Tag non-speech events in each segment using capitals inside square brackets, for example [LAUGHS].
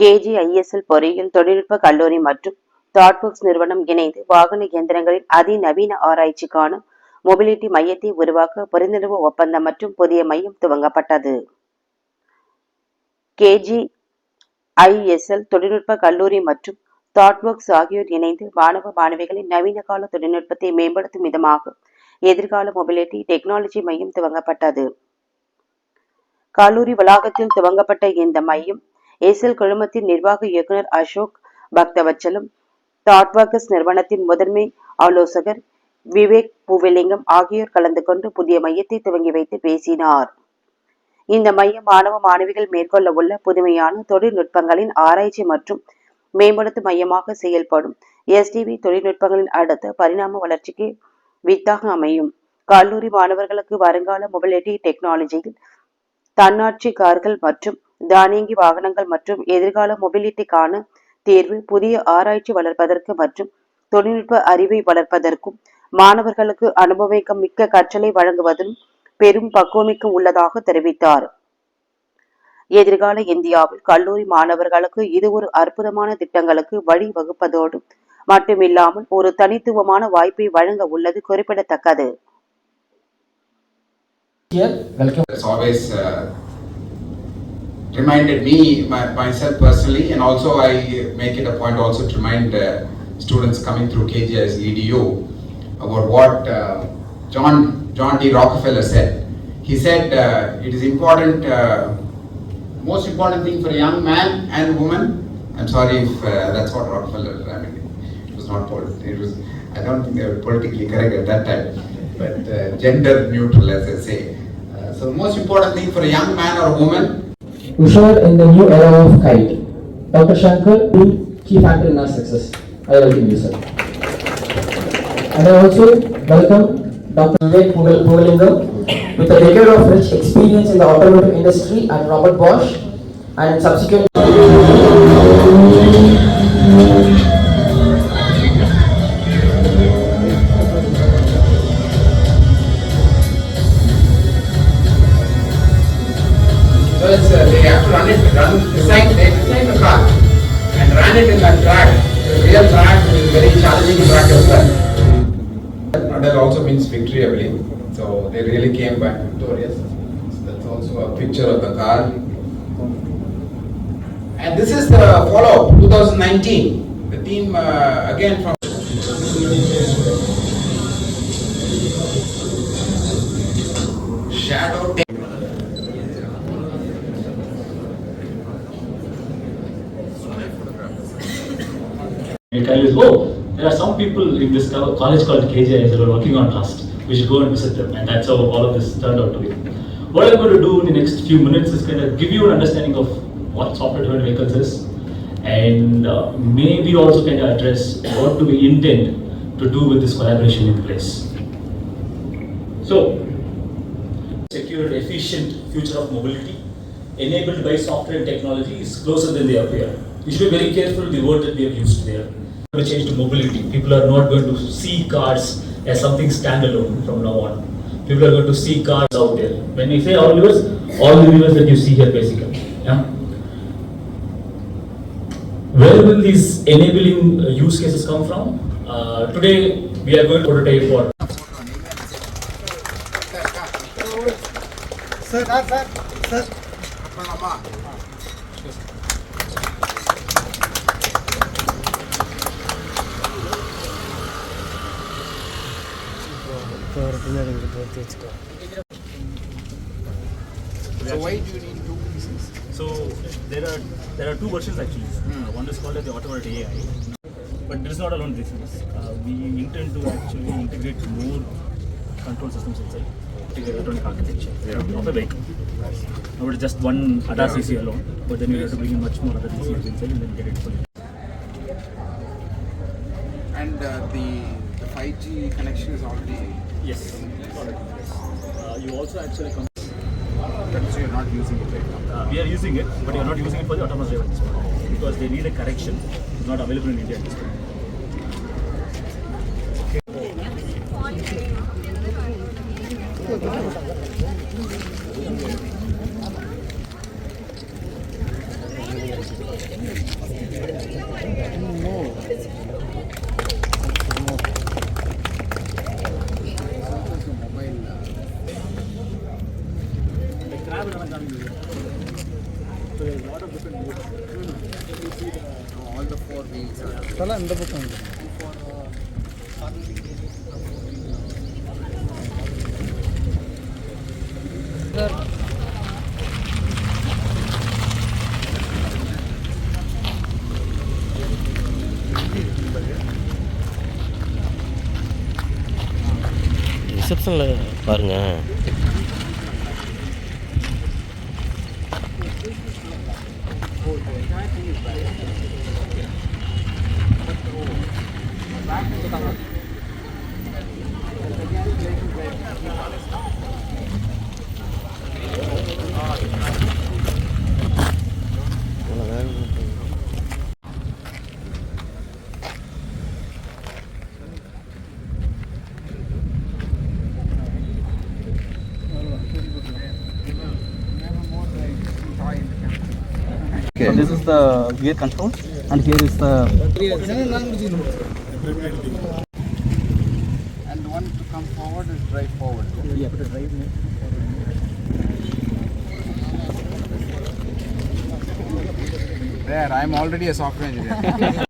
KGISL பொறியியல் தொழில்நுட்ப கல்லூரி மற்றும் தாட்புக்ஸ் நிறுவனம் இணைந்து வாகன இயந்திரங்களின் அதிநவீன ஆராய்ச்சிக்கான மொபிலிட்டி மையத்தை உருவாக்க புரிந்துணர்வு ஒப்பந்தம் மற்றும் புதிய மையம் துவங்கப்பட்டது. கேஜிஐஎஸ்எல் தொழில்நுட்ப கல்லூரி மற்றும் தாட்வொர்க்ஸ் ஆகியோர் இணைந்து மாணவ மாணவிகளின் நவீன கால தொழில்நுட்பத்தை மேம்படுத்தும் விதமாக எதிர்கால மொபிலிட்டி டெக்னாலஜி மையம் துவங்கப்பட்டது. கல்லூரி வளாகத்தில் துவங்கப்பட்ட இந்த மையம் ஏசல் குழுமத்தின் நிர்வாக இயக்குனர் அசோக் பக்தவச்சலம் தாட்வாக்கஸ் நிறுவனத்தின் முதன்மை ஆலோசகர் விவேக் பூவிலிங்கம் ஆகியோர் கலந்து கொண்டு புதிய மையத்தை துவங்கி வைத்து பேசினார். இந்த மையம் மாணவ மாணவிகள் மேற்கொள்ள உள்ள புதுமையான தொழில்நுட்பங்களின் ஆராய்ச்சி மற்றும் மேம்படுத்தும் மையமாக செயல்படும். எஸ்டிவி தொழில்நுட்பங்களின் அடுத்த பரிணாம வளர்ச்சிக்கு வித்தாக அமையும். கல்லூரி மாணவர்களுக்கு வருங்கால மொபிலிட்டி டெக்னாலஜியில் தன்னாட்சி கார்கள் மற்றும் தானியங்கி வாகனங்கள் மற்றும் எதிர்கால மொபிலிட்டிக்கான தேர்வு புதிய ஆராய்ச்சி வளர்ப்பதற்கு மற்றும் தொழில்நுட்ப அறிவை வளர்ப்பதற்கும் மாணவர்களுக்கு அனுபவிக்கும் மிக்க கற்றலை வழங்குவதிலும் பெரும் பக்குவமிக்க உள்ளதாக தெரிவித்தார். எதிர்கால இந்தியாவில் கல்லூரி மாணவர்களுக்கு இது ஒரு அற்புதமான திட்டங்களுக்கு வழி வகுப்பதோடு மட்டுமில்லாமல் ஒரு தனித்துவமான வாய்ப்பை வழங்க உள்ளது குறிப்பிடத்தக்கது. Reminded me, my, myself personally, and also I make it a point also to remind uh, students coming through KGI's EDU about what uh, John, John D. Rockefeller said. He said uh, it is important, uh, most important thing for a young man and woman. I'm sorry if uh, that's what Rockefeller, I mean, it was not polit- it was, I don't think they were politically correct at that time, but uh, gender neutral, as they say. Uh, so, most important thing for a young man or a woman Ushered in the new era of kite. Dr. Shankar, key factor in our success. I welcome you, sir. And I also welcome Dr. Vivek Pugal- Pugalingam with a decade of rich experience in the automotive industry at Robert Bosch and subsequent design, they design the car and run it in that track, the real track, is very challenging track as well. Medal also means victory, I believe. So they really came back victorious. So that's also a picture of the car. And this is the follow-up, 2019. The team uh, again from there are some people in this college called KJIS that are working on Rust. We should go and visit them. And that's how all of this turned out to be. What I'm going to do in the next few minutes is kind of give you an understanding of what software defined vehicles is and uh, maybe also kind of address what do we intend to do with this collaboration in place. So, secure, efficient future of mobility enabled by software and technology is closer than they appear. You should be very careful with the word that we have used there. Change to mobility, people are not going to see cars as something standalone from now on. People are going to see cars out there. When we say all levers, all the levers that you see here basically. Yeah? Where will these enabling uh, use cases come from? Uh, today we are going to prototype for So why do you need two pieces? So there are there are two versions actually. Uh, one is called as the automated AI, but this is not alone. This is uh, we intend to actually integrate more control systems inside the electronic architecture of a vehicle. Not just one ADAS EC alone, but then we have to bring in much more other ECUs inside and then get it fully. And uh, the, the 5G connection is already, Yes. Correct. Uh, you also actually come. So you're not using it right now. Uh, we are using it, but you're not using it for the autonomous drive at this point because they need a correction. It's not available in India at this point. தலை இந்த பக்கம் வந்து ரிசப்ஷனில் பாருங்கள் So this is the gear control and here is the And one to come forward is drive forward. yeah, drive There, I'm already a software engineer. [LAUGHS]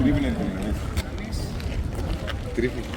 Trípoli, né? Trípoli.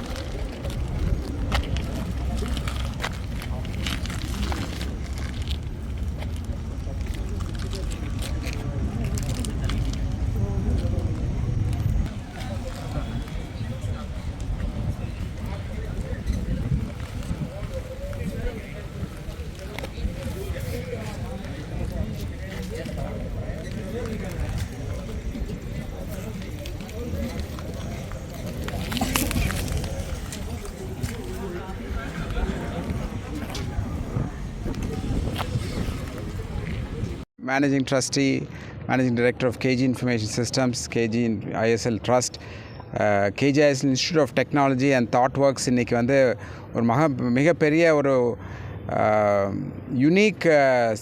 Managing trustee managing director of KG information systems KG ISL trust KGIS institute of technology and Thoughtworks இன்றைக்கி வந்து ஒரு மக மிகப்பெரிய ஒரு unique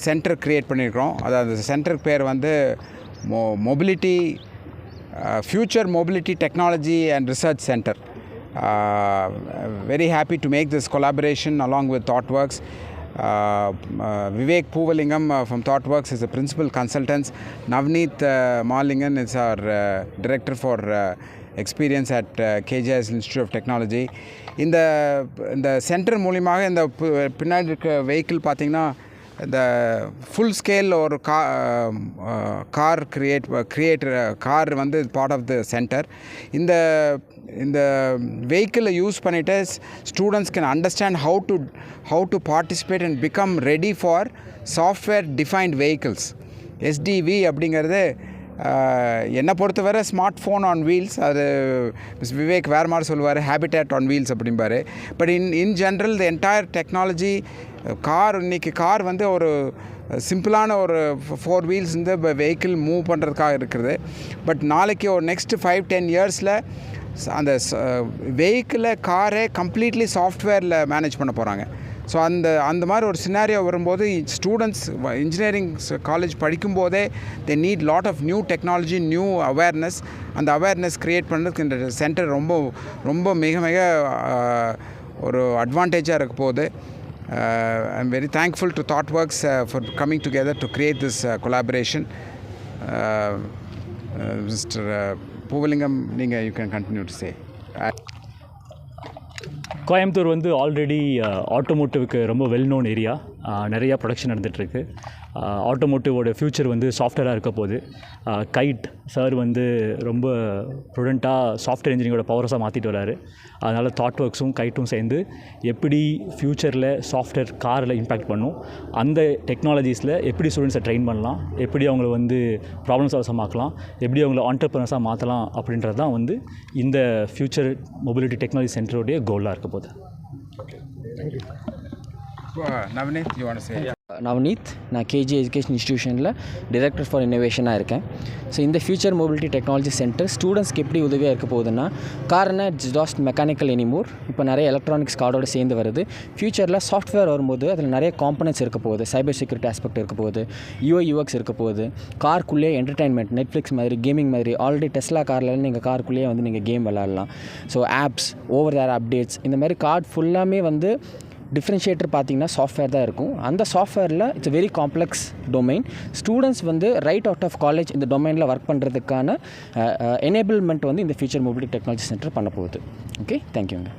centre create பண்ணியிருக்கிறோம் அதாவது அந்த சென்டருக்கு பேர் வந்து மோ mobility future mobility technology and research centre very happy to make this collaboration along with Thoughtworks Vivek Poovalingam from Thoughtworks is a principal consultants principal consultant. Is our Malingan for experience at KGS institute of technology இந்த இந்த centre மூலியமாக இந்த பின்னாடி இருக்க vehicle பார்த்திங்கன்னா இந்த full scale ஒரு கா கார் கிரியேட் கிரியேட்டர் கார் வந்து பார்ட் ஆஃப் த சென்டர் இந்த இந்த வெஹிக்கிளை யூஸ் பண்ணிவிட்டு students can understand how to how to participate and become ready for software defined vehicles SDV அப்படிங்கிறது என்னை பொறுத்தவரை ஸ்மார்ட் ஃபோன் ஆன் வீல்ஸ் அது மிஸ் விவேக் வேறு மாதிரி சொல்லுவார் ஹேபிடேட் ஆன் வீல்ஸ் அப்படிம்பாரு. But in in general the entire technology car இன்னைக்கு car வந்து ஒரு சிம்பிளான ஒரு ஃபோர் வீல்ஸ் வந்து வெஹிக்கிள் மூவ் பண்ணுறதுக்காக இருக்குது. பட் நாளைக்கு ஒரு நெக்ஸ்ட் ஃபைவ் டென் இயர்ஸில் அந்த வெஹிக்கிளை காரே கம்ப்ளீட்லி சாஃப்ட்வேரில் மேனேஜ் பண்ண போகிறாங்க ஸோ அந்த அந்த மாதிரி ஒரு சினாரியோ வரும்போது ஸ்டூடெண்ட்ஸ் இன்ஜினியரிங் காலேஜ் படிக்கும்போதே they need lot of new technology new awareness அந்த அவேர்னஸ் க்ரியேட் பண்ணுறதுக்கு இந்த சென்டர் ரொம்ப ரொம்ப மிக மிக ஒரு அட்வான்டேஜாக இருக்க போகுது. I am very thankful to Thoughtworks for coming together to create this collaboration mister Poovalingam நீங்கள் you can continue to say Coimbatore வந்து ஆல்ரெடி ஆட்டோமோட்டிவ்க்கு uh, ரொம்ப வெல் நோன் ஏரியா uh, நிறையா ப்ரொடக்ஷன் நடந்துகிட்ருக்கு ஆட்டோமோட்டிவோட ஃப்யூச்சர் வந்து சாஃப்ட்வேராக இருக்க போகுது. கைட் சார் வந்து ரொம்ப ப்ருடண்ட்டாக சாஃப்ட்வேர் இன்ஜினியரோட பவர்ஸாக மாற்றிட்டு வராரு அதனால் தாட் ஒர்க்ஸும் கைட்டும் சேர்ந்து எப்படி ஃப்யூச்சரில் சாஃப்ட்வேர் காரில் இம்பேக்ட் பண்ணும் அந்த டெக்னாலஜிஸில் எப்படி ஸ்டூடெண்ட்ஸை ட்ரெயின் பண்ணலாம் எப்படி அவங்கள வந்து ப்ராப்ளம் சால்வ் எப்படி அவங்கள ஆண்டர்பனர்ஸாக மாற்றலாம் அப்படின்றது தான் வந்து இந்த ஃப்யூச்சர் மொபிலிட்டி டெக்னாலஜி சென்டருடைய கோலாக இருக்க போகுது. ஓகே தேங்க்யூ நவநீத் நவநீத் நான் கேஜி எஜுகேஷன் இன்ஸ்டியூஷனில் டிரெக்டர் ஃபார் இன்னோவேஷனாக இருக்கேன். ஸோ இந்த ஃபியூச்சர் மொபிலிட்டி டெக்னாலஜி சென்டர் ஸ்டூடெண்ட்ஸ்க்கு எப்படி உதவியாக இருக்க போகுதுன்னா காரணம் இட்ஸ் ஜாஸ்ட் மெக்கானிக்கல் எனிமோர் இப்போ நிறைய எலக்ட்ரானிக்ஸ் கார்டோட சேர்ந்து வருது. ஃபியூச்சரில் சாஃப்ட்வேர் வரும்போது அதில் நிறைய காம்பனன்ஸ் இருக்க போகுது. சைபர் செக்யூரிட்டி ஆஸ்பெக்ட் இருக்க போகுது. யூஐ யூஎக்ஸ் இருக்க போகுது. கார்க்குள்ளேயே என்டர்டைன்மெண்ட் நெட்ஃப்ளிக்ஸ் மாதிரி கேமிங் மாதிரி ஆல்ரெடி டெஸ்லா காரில் நீங்கள் கார்க்குள்ளேயே வந்து நீங்கள் கேம் விளாட்லாம் so apps over there updates இந்த மாதிரி கார்டு ஃபுல்லாமே வந்து டிஃப்ரென்ஷியேட்டர் பார்த்தீங்கன்னா சாஃப்ட்வேர் தான் இருக்கும். அந்த சாஃப்ட்வேரில் it's very complex domain students வந்து ரைட் அவுட் ஆஃப் காலேஜ் இந்த டொமைனில் ஒர்க் பண்ணுறதுக்கான எனேபிள்மெண்ட் வந்து இந்த ஃபியூச்சர் மொபிலிட்டி டெக்னாலஜி சென்டர் பண்ண போகுது. ஓகே தேங்க்யூங்க